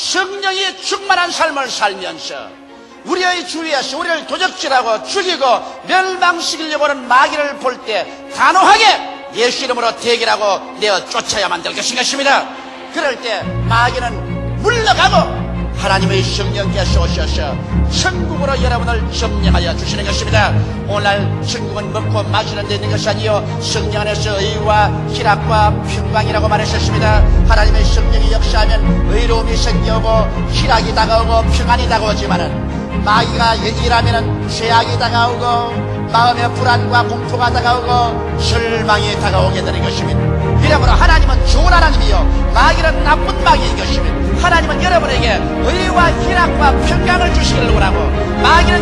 성령이 충만한 삶을 살면서 우리의 주위에서 우리를 도적질하고 죽이고 멸망시키려고 하는 마귀를 볼 때 단호하게 예수 이름으로 대결하고 내어 쫓아야만 될 것인 것입니다. 그럴 때 마귀는 물러가고 하나님의 성령께서 오셔서 천국으로 여러분을 점령하여 주시는 것입니다. 오늘 천국은 먹고 마시는 데 있는 것이 아니요 성령 안에서 의와 희락과 평강이라고 말하셨습니다. 하나님의 성령 이 역사하면 의로움이 생겨오고 희락이 다가오고 평안이 다가오지만은 마귀가 일하면은 죄악이 다가오고 마음의 불안과 공포가 다가오고 절망이 다가오게 되는 것입니다. 여러분 하나님은 좋은 하나님이요 마귀는 나쁜 마귀인 것입니다. 하나님은 여러분에게 의와 희락과 평강을 주시기를 원하고 마귀는